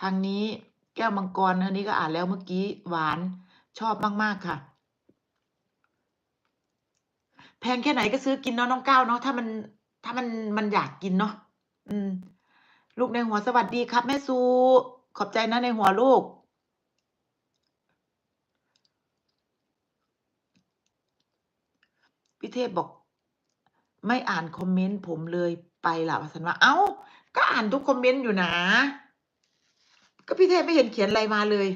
ทางนี้แก้วมังกรอันนี้ก็อ่านแล้วเมื่อกี้หวานชอบมากๆค่ะ แพงแค่ไหนก็ซื้อกินเนาะน้องก้าวเนาะถ้ามันถ้ามันมันอยากกินเนาะอืม ลูกในหัวสวัสดีครับ แม่ซูขอบใจนะในหัวลูก พี่เทพบอก ไม่อ่านคอมเมนต์ผมเลยไปละวัสนว่าเอ้า ก็อ่านทุกคอมเมนต์อยู่นะ ก็พี่เทพไม่เห็นเขียนอะไรมาเลย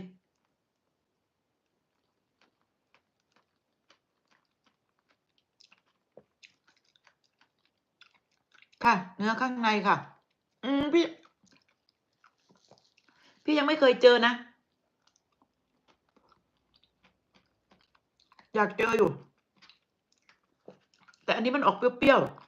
ค่ะ เนื้อข้างในค่ะ อืมพี่ พี่ยังไม่เคยเจอนะ อยากเจออยู่ แต่อันนี้มันออกเปรี้ยวๆ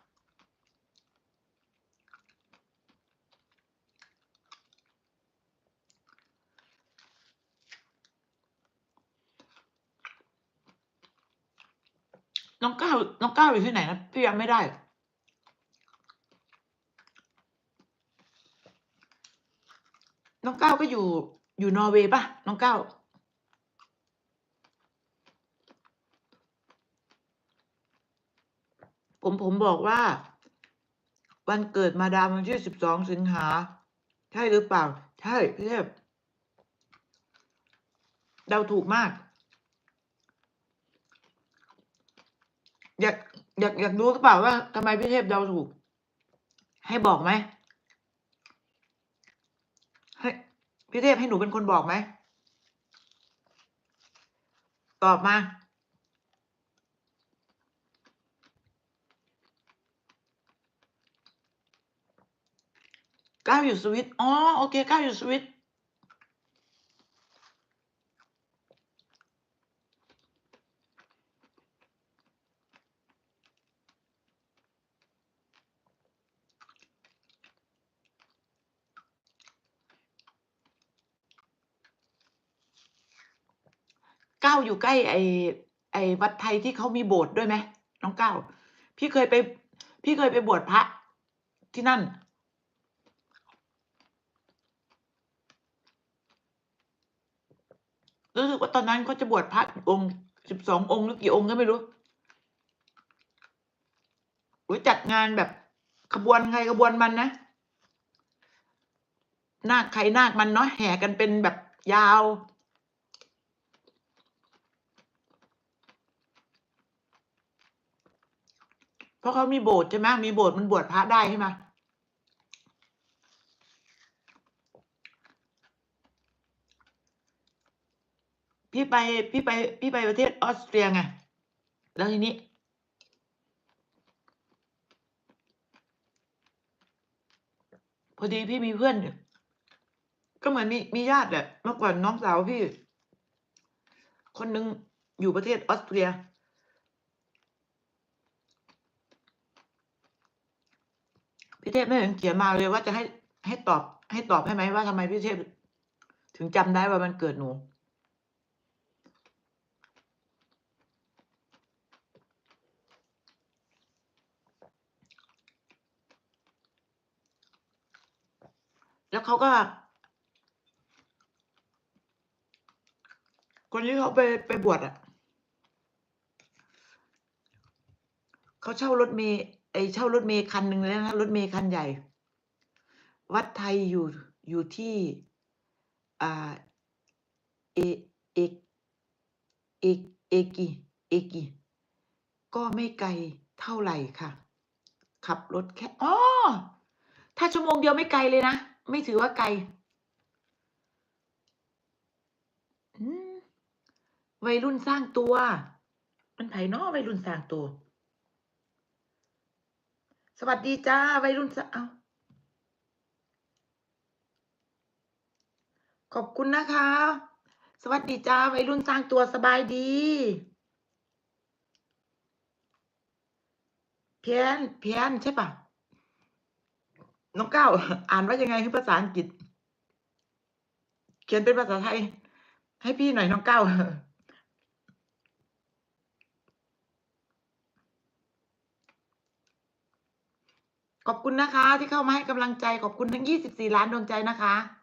น้องก้าวน้องก้าวอยู่ที่ไหนนะพี่ยังไม่ได้ น้องก้าวก็อยู่อยู่นอร์เวย์ป่ะ น้องก้าวผมผมบอกว่า วันเกิดมาดามวันที่สิบสองสิงหา ใช่หรือเปล่า ใช่พี่เทพเดาถูกมาก อยากอยากอยากรู้หรือเปล่าว่าทำไมพี่เทพเดาถูก ให้บอกไหมให้พี่เทพให้หนูเป็นคนบอกไหมตอบมาก้าวอยู่สวิตอ๋อโอเคก้าวอยู่สวิต ก้าวอยู่ใกล้ไอ้ไอ้วัดไทยที่เขามีโบสถ์ด้วยไหมน้องก้าวพี่เคยไป พี่เคยไปบวชพระที่นั่น รู้สึกว่าตอนนั้นเขาจะบวชพระองค์สิบสององค์หรือกี่องค์ก็ไม่รู้อุ๊ยจัดงานแบบขบวนใครขบวนมันนะนาคใครนาคมันเนาะแห่กันเป็นแบบยาว เพราะเขามีโบสถ์ใช่ไหมมีโบสถ์มันบวชพระได้ใช่ไหมพี่ไปพี่ไปพี่ไปประเทศออสเตรียไงแล้วทีนี้ พอดีพี่มีเพื่อนอยู่ก็เหมือนมีมีญาติแหละเมื่อก่อนน้องสาวพี่ คนหนึ่งอยู่ประเทศออสเตรีย พี่เทพไม่เห็นเขียนมาเลยว่าจะให้ให้ตอบ ให้ตอบให้ไหมว่าทำไมพี่เทพ ถึงจำได้ว่ามันเกิดหนูแล้วเขาก็ คนที่เขาไปไปบวชอะ เขาเช่ารถเมย์ ไอเช่ารถเมย์คันหนึ่งเลยนะรถเมย์คันใหญ่ วัดไทยอยู่อยู่ที่อ่าเอเอกเอเอกิเอกิก็ไม่ไกลเท่าไหร่ค่ะ ขับรถแค่อ๋อถ้าชั่วโมงเดียวไม่ไกลเลยนะ ไม่ถือว่าไกลวัยรุ่นสร้างตัว มันไผเนาะวัยรุ่นสร้างตัว สวัสดีจ้าวัยรุ่นสางเอาขอบคุณนะคะ สวัสดีจ้าวัยรุ่นสร้างตัวสบายดี เพียนเพียนใช่ปะน้องเก้า อ่านว่ายังไงคือภาษาอังกฤษ เขียนเป็นภาษาไทย ให้พี่หน่อยน้องเก้า ขอบคุณนะคะ ที่เข้ามาให้กำลังใจขอบคุณทั้ง 24 ล้านดวงใจนะคะ